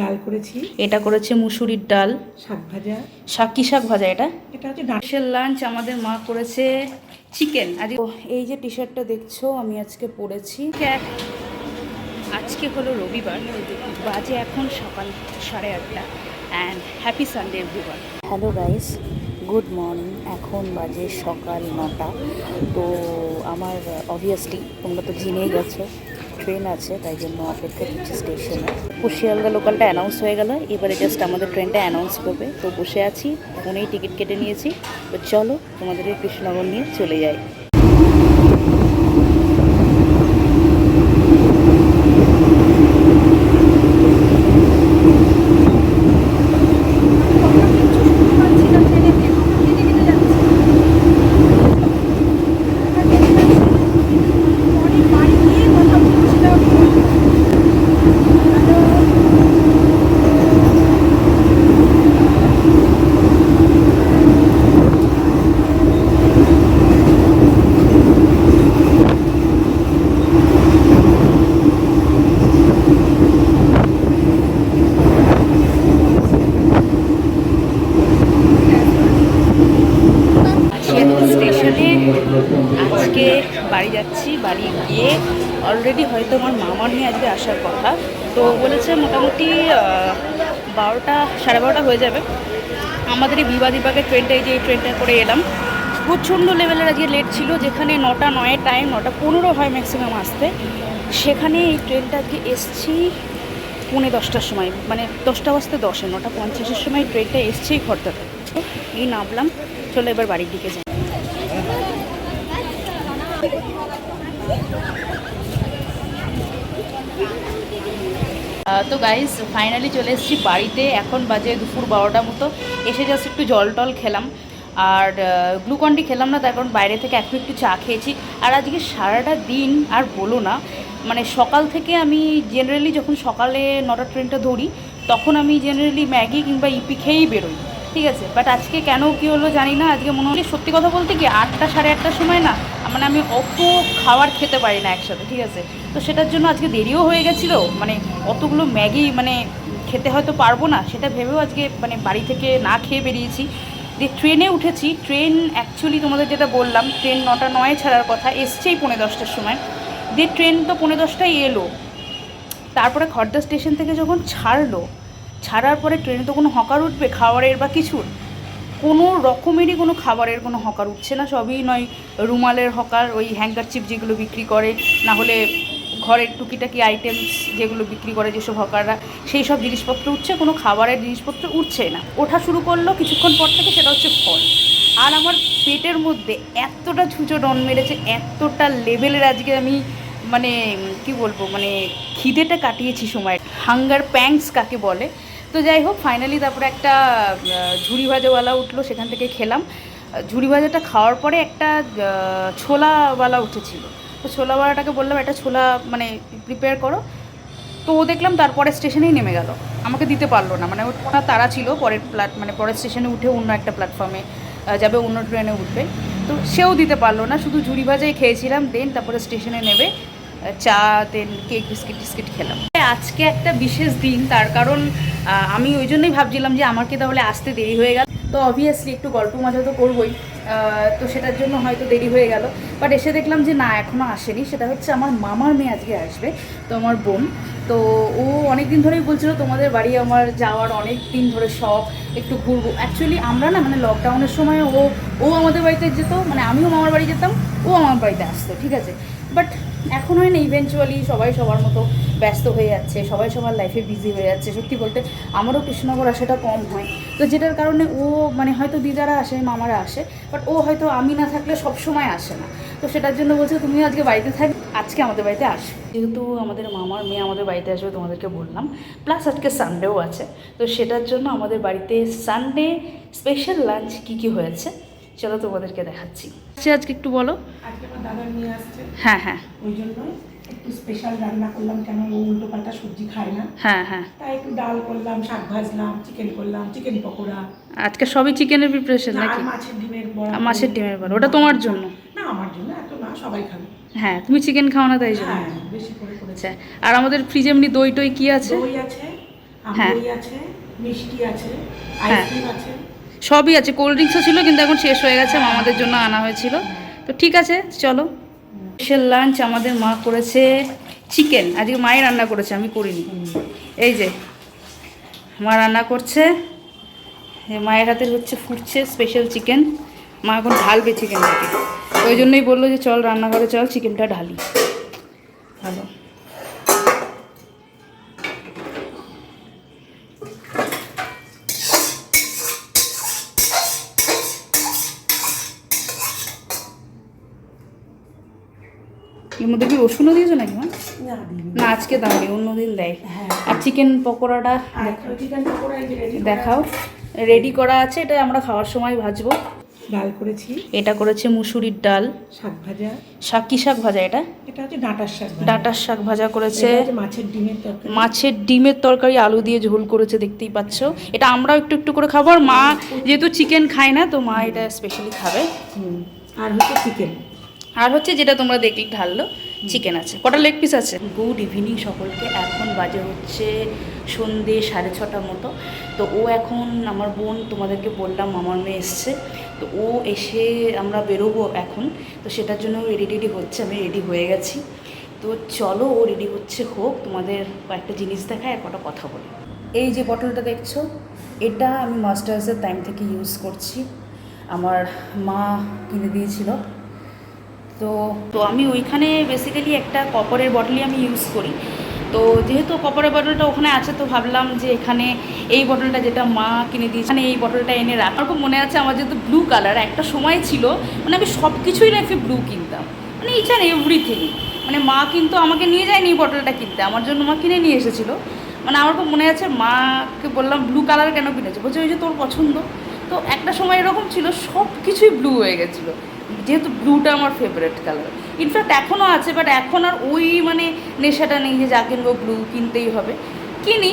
ডাল করেছি। এটা করেছে মুসুরির ডাল। শাক ভাজা। শাক কি শাক ভাজা এটা? এটা হচ্ছে ডাল। লাঞ্চ আমাদের মা করেছে চিকেন। আজ এই যে টি শার্টটা দেখছ আমি আজকে পরেছি। আজকে হলো রবিবার বাজে এখন সকাল সাড়ে আটটা। And happy Sunday everyone hello guys good morning এখন বাজে সকাল নটা। তো আমার অবভিয়াসলি তোমরা তো জিনেই গেছো। ট্রেন আছে, তাই জন্য অপেক্ষা করছি স্টেশনে কুশিয়ালদা লোকালটা অ্যানাউন্স হয়ে গেল, এবারে জাস্ট আমাদের ট্রেনটা অ্যানাউন্স করবে। তো বসে আছি, ফোনেই টিকিট কেটে নিয়েছি। তো চলো তোমাদের কৃষ্ণনগর নিয়ে চলে যাই স্টেশনে আজকে বাড়ি যাচ্ছি বাড়ি গিয়ে। অলরেডি হয়তো আমার মামা নিয়ে আজকে আসার কথা। তো বলেছে মোটামুটি বারোটা, সাড়ে বারোটা হয়ে যাবে। আমাদের এই বিবাদিবাগের ট্রেনটা এই যে এই ট্রেনটা করে এলাম। প্রচণ্ড লেভেলের আজকে লেট ছিল, যেখানে নটা নয় টাইম নটা পনেরো হয় ম্যাক্সিমাম আসতে। সেখানে এই ট্রেনটা আজকে এসছি পৌনে দশটার সময়। মানে দশটা বাজতে দশে, নটা পঞ্চাশের সময় ট্রেনটা এসছেই খড়দাতে এই নামলাম, চলো এবার বাড়ির দিকে যাই। তো গাইজ ফাইনালি চলে এসেছি বাড়িতে। এখন বাজে দুপুর বারোটা মতো। এসে জাস্ট একটু জল টল খেলাম। আর গ্লুকন্ডি খেলাম না, তার কারণ বাইরে থেকে এখন একটু চা খেয়েছি। আর আজকে সারাটা দিন, আর বলো না মানে সকাল থেকে আমি জেনারেলি যখন সকালে নটা ট্রেনটা ধরি, তখন আমি জেনারেলি ম্যাগি কিংবা ইপি খেয়েই বেরোই। ঠিক আছে বাট আজকে কেন কী হলো জানি না, আজকে মনে হচ্ছে সত্যি কথা বলতে কি আটটা সাড়ে আটটার সময় না মানে আমি অত খাবার খেতে পারি না একসাথে, ঠিক আছে? তো সেটার জন্য আজকে দেরিও হয়ে গেছিল মানে অতগুলো ম্যাগি মানে খেতে হয়তো পারব না, সেটা ভেবেও আজকে মানে বাড়ি থেকে না খেয়ে বেরিয়েছি। দিয়ে ট্রেনে উঠেছি, ট্রেন অ্যাকচুয়ালি তোমাদের যেটা বললাম, ট্রেন নটা নয় ছাড়ার কথা এসছেই পৌনে দশটার সময়। দিয়ে ট্রেন তো পৌনে দশটায় এলো, তারপরে খড়দা স্টেশন থেকে যখন ছাড়লো ছাড়ার পরে ট্রেনে তো কোনো হকার উঠবে, খাবারের বা কিছুর। কোনো রকমেরই কোনো খাবারের কোনো হকার উঠছে না, সবই নয় রুমালের হকার, ওই হ্যাঙ্গার চিপ যেগুলো বিক্রি করে না হলে ঘরের টুকিটাকি আইটেমস যেগুলো বিক্রি করে যেসব হকাররা, সেই সব জিনিসপত্র উঠছে, কোনো খাবারের জিনিসপত্র উঠছে না। ওঠা শুরু করল, কিছুক্ষণ পর থেকে সেটা হচ্ছে ফল। আর আমার পেটের মধ্যে এতটা ছুঁচো ডন মেরেছে, এতটা লেভেলের আজকে আমি মানে কি বলব মানে খিদেটা কাটিয়েছি সময়। হাঙ্গার প্যাংস কাকে বলে? তো যাই হোক ফাইনালি তারপরে একটা ঝুড়ি ভাজাওয়ালা উঠল, সেখান থেকে খেলাম। ঝুড়ি ভাজাটা খাওয়ার পরে একটা ছোলাওয়ালা উঠেছিল। তো ছোলাওয়ালাটাকে বললাম, একটা ছোলা মানে প্রিপেয়ার করো। তো ও দেখলাম তারপরে স্টেশনেই নেমে গেল। আমাকে দিতে পারল না। মানে ওনার তারা ছিল, পরের প্ল্যাট মানে পরের স্টেশনে উঠে অন্য একটা প্ল্যাটফর্মে যাবে, অন্য ট্রেনে উঠবে। তো সেও দিতে পারল না। শুধু ঝুড়ি ভাজাই খেয়েছিলাম দেন তারপরে স্টেশনে নেবে চা দেন কেক বিস্কিট টিস্কিট খেলাম। আজকে একটা বিশেষ দিন, তার কারণ আমি ওই জন্যই ভাবছিলাম যে আমাকে তাহলে আসতে দেরি হয়ে গেল। তো অবভিয়াসলি একটু গল্প মজা তো করবোই তো সেটার জন্য হয়তো দেরি হয়ে গেল। বাট এসে দেখলাম যে না এখনও আসেনি। সেটা হচ্ছে আমার মামার মেয়ে আজকে আসবে, তো আমার বোন। তো ও অনেক দিন ধরেই বলছিল, তোমাদের বাড়ি আমার যাওয়ার অনেক দিন ধরে শখ, একটু ঘুরবো। অ্যাকচুয়ালি আমরা না মানে লকডাউনের সময় ও ও আমাদের বাড়িতে যেত মানে আমিও মামার বাড়ি যেতাম, ও আমার বাড়িতে আসতো, ঠিক আছে? বাট এখন হয় না ইভেনচুয়ালি সবাই সবার মতো ব্যস্ত হয়ে যাচ্ছে, সবাই সবার লাইফে বিজি হয়ে যাচ্ছে। সত্যি বলতে আমারও কৃষ্ণনগর আসাটা কম হয়। তো যেটার কারণে ও মানে হয়তো দিদারা আসে, মামারা আসে বাট ও হয়তো আমি না থাকলে সব সময় আসে না। তো সেটার জন্য বলছে তুমি আজকে বাড়িতে থাক, আজকে আমাদের বাড়িতে আস। যেহেতু আমাদের মামার মেয়ে আমাদের বাড়িতে আসবে তোমাদেরকে বললাম প্লাস আজকে সানডেও আছে। তো সেটার জন্য আমাদের বাড়িতে সানডে স্পেশাল লাঞ্চ কী কী হয়েছে? চলো তোমাদেরকে দেখাচ্ছি। আচ্ছা আজকে একটু বলো। আজকে আমার দাদা নিয়ে আসছে। হ্যাঁ হ্যাঁ। ওই জন্য একটু স্পেশাল রান্না করলাম কেন উল্টো পাল্টা সবজি খায় না। হ্যাঁ হ্যাঁ। তাই একটু ডাল করলাম শাক ভাজলাম চিকেন করলাম চিকেন পকোড়া। আজকে সবই চিকেনের প্রিপারেশন নাকি? মাছের ডিমের বড়া মাছের ডিমের বড়া, ওটা তোমার জন্য? না আমার জন্য এত না সবাই খাবে। হ্যাঁ তুমি চিকেন খাও না তাই জন্য? হ্যাঁ বেশি করে করেছে। আচ্ছা আর আমাদের ফ্রিজে এমনি দই টই কি আছে? দই আছে হ্যাঁ। আমদই আছে মিষ্টি আছে হ্যাঁ। আইসক্রিম আছে। সবই আছে কোল্ড ড্রিঙ্কসও ছিল, কিন্তু এখন শেষ হয়ে গেছে, মামাদের জন্য আনা হয়েছিল। তো ঠিক আছে, চলো। স্পেশাল লাঞ্চ আমাদের মা করেছে চিকেন আজকে মায়ের রান্না করেছে, আমি করিনি। এই যে, মা রান্না করছে। মায়ের হাতের হচ্ছে ফুটছে স্পেশাল চিকেন মা এখন ঢালবে চিকেনটাকে ওই জন্যই বলল যে, চল রান্নাঘরে চল চিকেনটা ঢালি। ভালো। এর মধ্যে কি রসুনও দিয়েছ নাকি মা? না আজকে দাওনি অন্যদিন দেয়। হ্যাঁ। আর চিকেন পকোড়াটা দেখাও। রেডি করা আছে। এটা আমরা খাওয়ার সময় ভাজবো। ডাল করেছি। এটা করেছে মুসুরির ডাল। শাক ভাজা। শাক কি শাক ভাজা এটা? এটা হচ্ছে ডাঁটার শাক ভাজা। ডাঁটার শাক ভাজা করেছে। মাছের ডিমের তরকারি। মাছের ডিমের তরকারি আলু দিয়ে ঝোল করেছে দেখতেই পাচ্ছ। এটা আমরাও একটু একটু করে খাব। আর মা যেহেতু চিকেন খায় না তো মা এটা স্পেশালি খাবে। আর হচ্ছে চিকেন আর হচ্ছে যেটা তোমরা দেখলে ঢাললো চিকেন আছে। কটা লেগ পিস আছে? গুড ইভিনিং সকলকে। এখন বাজে হচ্ছে সন্ধে সাড়ে ছটার মতো। তো ও এখন আমার বোন তোমাদেরকে বললাম মামার মেয়ে এসছে। তো ও এসে আমরা বেরোবো এখন। তো সেটার জন্য রেডি রেডি হচ্ছে আমি রেডি হয়ে গেছি। তো চলো ও রেডি হচ্ছে হোক। তোমাদের কয়েকটা জিনিস দেখায় আর কটা কথা বলি। এই যে বটলটা দেখছ এটা আমি মাস্টার্সের টাইম থেকে ইউজ করছি। আমার মা কিনে দিয়েছিল। তো তো আমি ওইখানে বেসিক্যালি একটা কপারের বটলই আমি ইউজ করি। তো যেহেতু কপারের বটলটা ওখানে আছে, তো ভাবলাম যে এখানে এই বটলটা যেটা মা কিনে দিয়েছে মানে এই বটলটা এনে রাখ। আমার খুব মনে আছে আমার যেহেতু ব্লু কালার একটা সময় ছিল মানে আমি সব কিছুই লাইফে ব্লু কিনতাম। মানে ইচ অ্যান্ড এভরিথিং মানে মা কিন্তু আমাকে নিয়ে যায়নি এই বটলটা কিনতে, আমার জন্য মা কিনে নিয়ে এসেছিল। মানে আমার খুব মনে আছে, মাকে বললাম ব্লু কালার কেন কিনেছে? বলছে, ওই যে তোর পছন্দ। তো একটা সময় এরকম ছিল সব কিছুই ব্লু হয়ে গেছিল। যেহেতু ব্লুটা আমার ফেভারিট কালার ইনফ্যাক্ট এখনও আছে বাট এখন আর ওই মানে নেশাটা নেই যে যা কিনবো ব্লু কিনতেই হবে। কিনি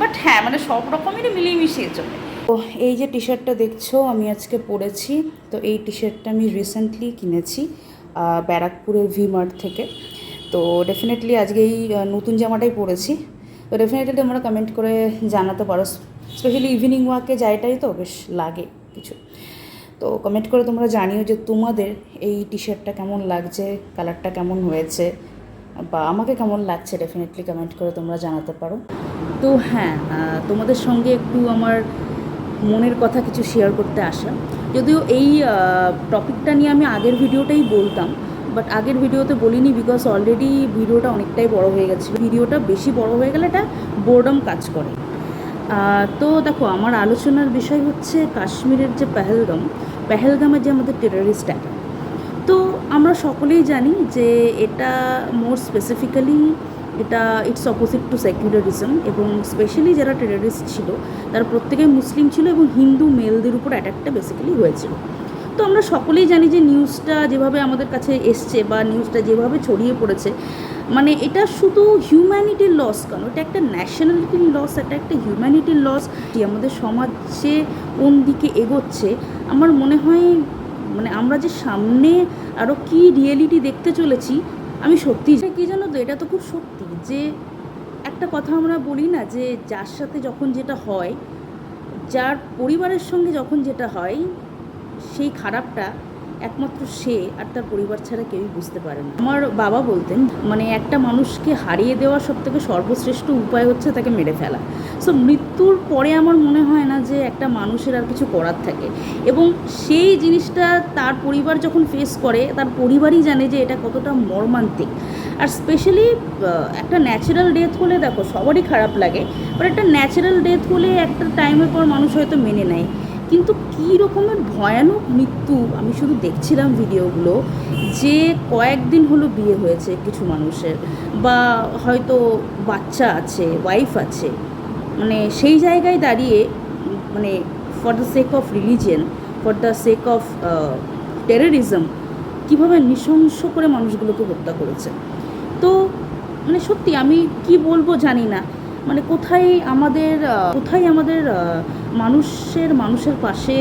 বাট হ্যাঁ মানে সব রকমেরই মিলিয়ে মিশিয়ে চলে। তো এই যে টি শার্টটা দেখছ, আমি আজকে পরেছি। তো এই টি শার্টটা আমি রিসেন্টলি কিনেছি ব্যারাকপুরের ভি মার্ট থেকে। তো ডেফিনেটলি আজকে এই নতুন জামাটাই পরেছি। তো ডেফিনেটলি তোমরা কমেন্ট করে জানাতে পারো। স্পেশালি ইভিনিং ওয়াকে যাইটাই তো, বেশ লাগে কিছু। তো কমেন্ট করে তোমরা জানিও যে তোমাদের এই টি শার্টটা কেমন লাগছে কালারটা কেমন হয়েছে, বা আমাকে কেমন লাগছে ডেফিনেটলি কমেন্ট করে তোমরা জানাতে পারো। তো হ্যাঁ তোমাদের সঙ্গে একটু আমার মনের কথা কিছু শেয়ার করতে আসা। যদিও এই টপিকটা নিয়ে আমি আগের ভিডিওটাই বলতাম বাট আগের ভিডিওতে বলিনি বিকজ অলরেডি ভিডিওটা অনেকটাই বড় হয়ে গেছে। ভিডিওটা বেশি বড় হয়ে গেলে এটা বোর্ডম কাজ করে। তো দেখো, আমার আলোচনার বিষয় হচ্ছে কাশ্মীরের যে পেহেলগাম, পেহেলগামে যে আমাদের টেররিস্ট অ্যাটাক তো আমরা সকলেই জানি যে এটা মোর স্পেসিফিক্যালি এটা ইটস অপোজিট টু সেকুলারিজম এবং স্পেশালি যারা টেররিস্ট ছিল, তারা প্রত্যেকেই মুসলিম ছিল এবং হিন্দু মেলদের উপর অ্যাটাকটা বেসিক্যালি হয়েছিল। তো আমরা সকলেই জানি যে নিউজটা যেভাবে আমাদের কাছে এসছে বা নিউজটা যেভাবে ছড়িয়ে পড়েছে মানে এটা শুধু হিউম্যানিটির লস কেন? এটা একটা ন্যাশনালিটির লস এটা একটা হিউম্যানিটির লস যে আমাদের সমাজে কোন দিকে এগোচ্ছে। আমার মনে হয় মানে আমরা যে সামনে আরও কি রিয়েলিটি দেখতে চলেছি, আমি সত্যি কি জানো তো, এটা তো খুব সত্যি যে একটা কথা আমরা বলি না যে যার সাথে যখন যেটা হয়, যার পরিবারের সঙ্গে যখন যেটা হয়, সেই খারাপটা একমাত্র সে আর তার পরিবার ছাড়া কেউই বুঝতে পারে না। আমার বাবা বলতেন মানে একটা মানুষকে হারিয়ে দেওয়া সব থেকে সর্বশ্রেষ্ঠ উপায় হচ্ছে তাকে মেরে ফেলা। সো মৃত্যুর পরে আমার মনে হয় না যে একটা মানুষের আর কিছু করার থাকে। এবং সেই জিনিসটা তার পরিবার যখন ফেস করে, তার পরিবারই জানে যে এটা কতটা মর্মান্তিক। আর স্পেশালি একটা ন্যাচারাল ডেথ হলে দেখো সবারই খারাপ লাগে বাট একটা ন্যাচারাল ডেথ হলে একটা টাইমের পর মানুষ হয়তো মেনে নেয়। কিন্তু কী রকমের ভয়ানক মৃত্যু? আমি শুধু দেখছিলাম ভিডিওগুলো যে কয়েকদিন হলো বিয়ে হয়েছে কিছু মানুষের বা হয়তো বাচ্চা আছে ওয়াইফ আছে। মানে সেই জায়গায় দাঁড়িয়ে মানে for the sake of religion for the sake of terrorism কীভাবে নৃশংস করে মানুষগুলোকে হত্যা করেছে। তো মানে সত্যি আমি কি বলব জানি না। মানে কোথায় আমাদের কোথায় আমাদের মানুষের মানুষের পাশে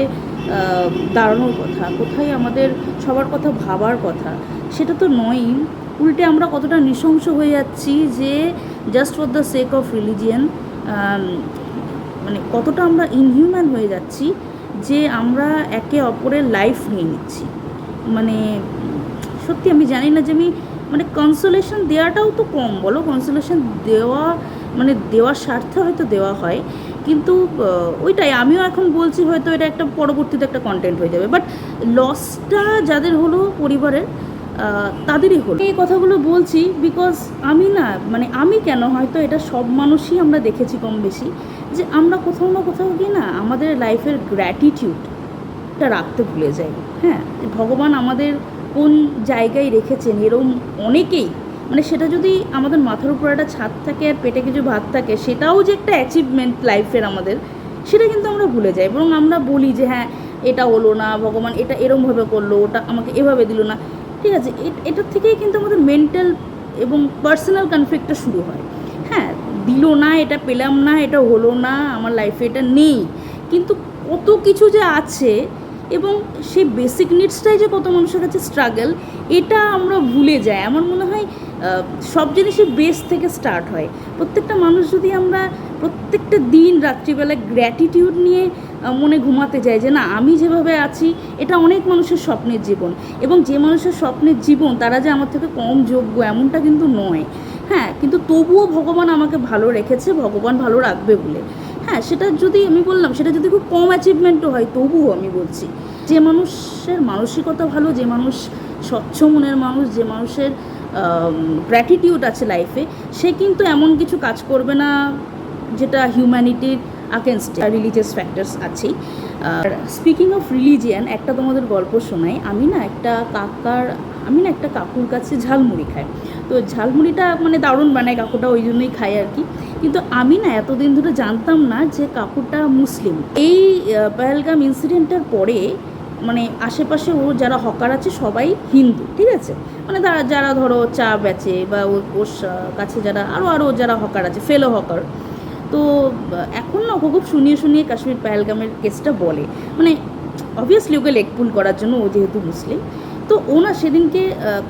দাঁড়ানোর কথা, কোথায় আমাদের সবার কথা ভাবার কথা, সেটা তো নয়ই। উল্টে আমরা কতটা নৃশংস হয়ে যাচ্ছি যে just for the sake of religion মানে কতটা আমরা ইনহিউম্যান হয়ে যাচ্ছি যে আমরা একে অপরের লাইফ নিয়ে নিচ্ছি। মানে সত্যি আমি জানি না যে আমি মানে কনসোলেশন দেওয়াটাও তো কম, বলো? কনসোলেশন দেওয়া মানে দেওয়ার স্বার্থে হয়তো দেওয়া হয়, কিন্তু ওইটাই। আমিও এখন বলছি হয়তো এটা একটা পরবর্তীতে একটা কন্টেন্ট হয়ে যাবে। বাট লসটা যাদের হলো পরিবারের তাদেরই হলো। এই কথাগুলো বলছি বিকজ আমি না মানে আমি কেন হয়তো এটা সব মানুষই আমরা দেখেছি কম বেশি, যে আমরা কোথাও না কোথাও গিয়ে না আমাদের লাইফের গ্র্যাটিটিউডটা রাখতে ভুলে যাই। হ্যাঁ ভগবান আমাদের কোন জায়গায় রেখেছেন এরম অনেকেই মানে সেটা যদি আমাদের মাথার উপর একটা ছাদ থাকে আর পেটে কিছু ভাত থাকে, সেটাও যে একটা অ্যাচিভমেন্ট লাইফের আমাদের, সেটা কিন্তু আমরা ভুলে যাই। বরং আমরা বলি যে হ্যাঁ এটা হলো না, ভগবান এটা এরমভাবে করল, ওটা আমাকে এভাবে দিল না। ঠিক আছে এটার থেকেই কিন্তু আমাদের মেন্টাল এবং পার্সোনাল কনফ্লিক্টটা শুরু হয়। হ্যাঁ দিল না, এটা পেলাম না, এটা হলো না, আমার লাইফে এটা নেই। কিন্তু কত কিছু যে আছে এবং সেই বেসিক নিডসটাই যে কত মানুষের কাছে স্ট্রাগল এটা আমরা ভুলে যাই। আমার মনে হয় সব জিনিসই বেস থেকে স্টার্ট হয়। প্রত্যেকটা মানুষ যদি আমরা প্রত্যেকটা দিন রাত্রিবেলা গ্র্যাটিটিউড নিয়ে মনে ঘুমাতে যাই যে না, আমি যেভাবে আছি, এটা অনেক মানুষের স্বপ্নের জীবন। এবং যে মানুষের স্বপ্নের জীবন, তারা যে আমার থেকে কম যোগ্য, এমনটা কিন্তু নয়। হ্যাঁ কিন্তু তবুও ভগবান আমাকে ভালো রেখেছে, ভগবান ভালো রাখবে বলে। হ্যাঁ সেটা যদি আমি বললাম, সেটা যদি খুব কম অ্যাচিভমেন্টও হয়, তবুও আমি বলছি। যে মানুষের মানসিকতা ভালো, যে মানুষ স্বচ্ছ মনের মানুষ, যে মানুষের গ্র্যাটিটিউড আছে লাইফে সে কিন্তু এমন কিছু কাজ করবে না যেটা হিউম্যানিটির আগেনস্ট রিলিজিয়াস ফ্যাক্টরস আছেই। আর স্পিকিং অফ রিলিজিয়ান একটা তোমাদের গল্প শোনাই। আমি না একটা কাকার, আমি না একটা কাকুর কাছে ঝালমুড়ি খাই। তো ঝালমুড়িটা মানে দারুণ বানায়, কাকুটা ওই জন্যই খাই আর কি। কিন্তু আমি না এতদিন ধরে জানতাম না যে কাকুটা মুসলিম। এই পহেলগাম ইনসিডেন্টটার পরে মানে আশেপাশে ও যারা হকার আছে সবাই হিন্দু, ঠিক আছে? মানে তারা যারা ধরো চা বেচে বা ওর কাছে যারা আরও আরও যারা হকার আছে ফেলো হকার, তো এখন না ওকে খুব শুনিয়ে শুনিয়ে কাশ্মীর পেহেলগামের কেসটা বলে। মানে অবভিয়াসলি ওকে লেগ পুল করার জন্য ও যেহেতু মুসলিম, তো ও না সেদিনকে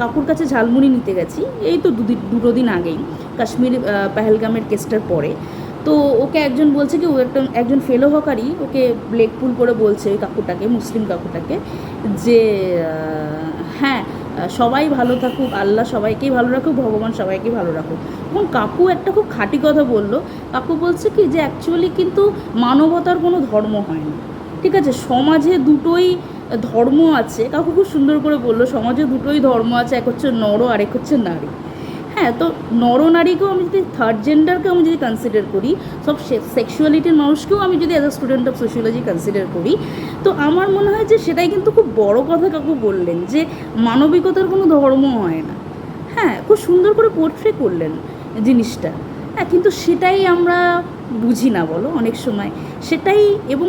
কাকুর কাছে ঝালমুড়ি নিতে গেছি, এই তো দুদিন, দুটো দিন আগেই, কাশ্মীর পেহেলগামের কেসটার পরে। তো ওকে একজন বলছে কি, ও একটা, একজন ফেলো হকারই ওকে লেগ পুল করে বলছে ওই কাকুটাকে, মুসলিম কাকুটাকে, যে হ্যাঁ সবাই ভালো থাকুক, আল্লাহ সবাইকেই ভালো রাখুক, ভগবান সবাইকে ভালো রাখুক। এবং কাকু একটা খুব খাঁটি কথা বলল। কাকু বলছে কি যে অ্যাকচুয়ালি কিন্তু মানবতার কোনো ধর্ম হয় না। ঠিক আছে? সমাজে দুটোই ধর্ম আছে। কাকু খুব সুন্দর করে বলল, সমাজে দুটোই ধর্ম আছে, এক হচ্ছে নর আর এক হচ্ছে নারী। হ্যাঁ তো নরনারীকেও আমি যদি থার্ড জেন্ডারকেও আমি যদি কনসিডার করি, সব সেক্সুয়ালিটির মানুষকেও আমি যদি as a student of sociology consider করি, তো আমার মনে হয় যে সেটাই কিন্তু খুব বড় কথা কাকু বললেন, যে মানবিকতার কোনো ধর্ম হয় না। হ্যাঁ খুব সুন্দর করে পোর্ট্রে করলেন জিনিসটা। হ্যাঁ কিন্তু সেটাই আমরা বুঝি না বলো অনেক সময়। সেটাই এবং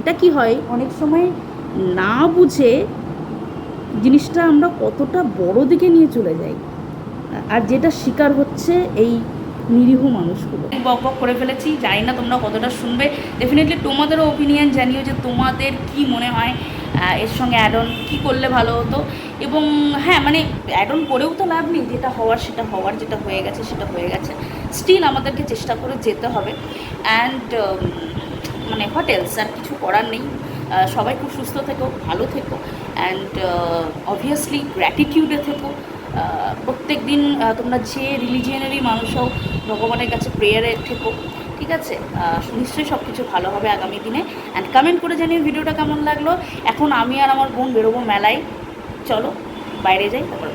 এটা কি হয়, অনেক সময় না বুঝে জিনিসটা আমরা কতটা বড় দিকে নিয়ে চলে যাই। আর যেটা শিকার হচ্ছে এই নিরীহ মানুষগুলো। বক বক করে ফেলেছি, জানি না তোমরা কতটা শুনবে। ডেফিনেটলি তোমাদেরও ওপিনিয়ন জানিও যে তোমাদের কি মনে হয় এর সঙ্গে অ্যাড অন কী করলে ভালো হতো। এবং হ্যাঁ মানে অ্যাড অন করেও তো লাভ নেই, যেটা হওয়ার সেটা হওয়ার, যেটা হয়ে গেছে সেটা হয়ে গেছে। স্টিল আমাদেরকে চেষ্টা করে যেতে হবে। অ্যান্ড মানে হোটেলস আর কিছু করার নেই। সবাই খুব সুস্থ থেকো, ভালো থেকো। অ্যান্ড অবভিয়াসলি গ্র্যাটিটিউডে থেকো। প্রত্যেক দিন তোমরা যে রিলিজিয়ানেরই মানুষ হোক ভগবানের কাছে প্রেয়ারে থেকো, ঠিক আছে? নিশ্চয়ই সব কিছু ভালো হবে আগামী দিনে। অ্যান্ড কমেন্ট করে জানিয়ে ভিডিওটা কেমন লাগল। এখন আমি আর আমার বোন বেরোবো মেলায়। চলো, বাইরে যাই, তারপর